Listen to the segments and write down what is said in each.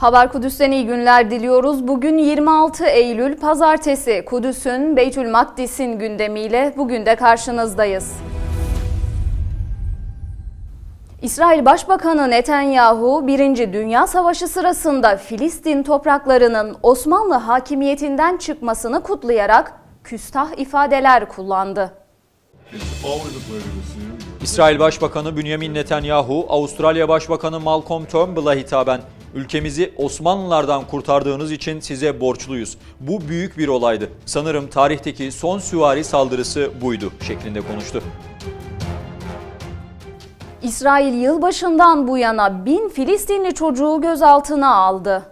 Haber Kudüs'ten iyi günler diliyoruz. Bugün 26 Eylül Pazartesi. Kudüs'ün Beytül Makdis'in gündemiyle bugün de karşınızdayız. İsrail Başbakanı Netanyahu, 1. Dünya Savaşı sırasında Filistin topraklarının Osmanlı hakimiyetinden çıkmasını kutlayarak küstah ifadeler kullandı. İsrail Başbakanı Benjamin Netanyahu, Avustralya Başbakanı Malcolm Turnbull'a hitaben ülkemizi Osmanlılardan kurtardığınız için size borçluyuz. Bu büyük bir olaydı. Sanırım tarihteki son süvari saldırısı buydu şeklinde konuştu. İsrail yılbaşından bu yana bin Filistinli çocuğu gözaltına aldı.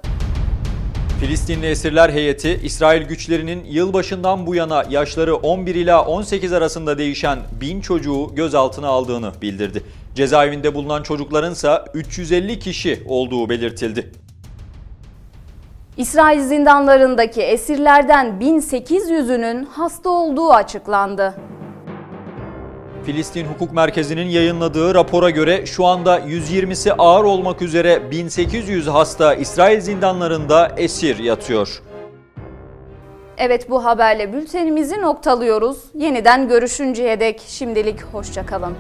Filistinli esirler heyeti, İsrail güçlerinin yılbaşından bu yana yaşları 11 ila 18 arasında değişen bin çocuğu gözaltına aldığını bildirdi. Cezaevinde bulunan çocukların ise 350 kişi olduğu belirtildi. İsrail zindanlarındaki esirlerden 1800'ünün hasta olduğu açıklandı. Filistin Hukuk Merkezi'nin yayınladığı rapora göre şu anda 120'si ağır olmak üzere 1800 hasta İsrail zindanlarında esir yatıyor. Evet bu haberle bültenimizi noktalıyoruz. Yeniden görüşünceye dek şimdilik hoşçakalın.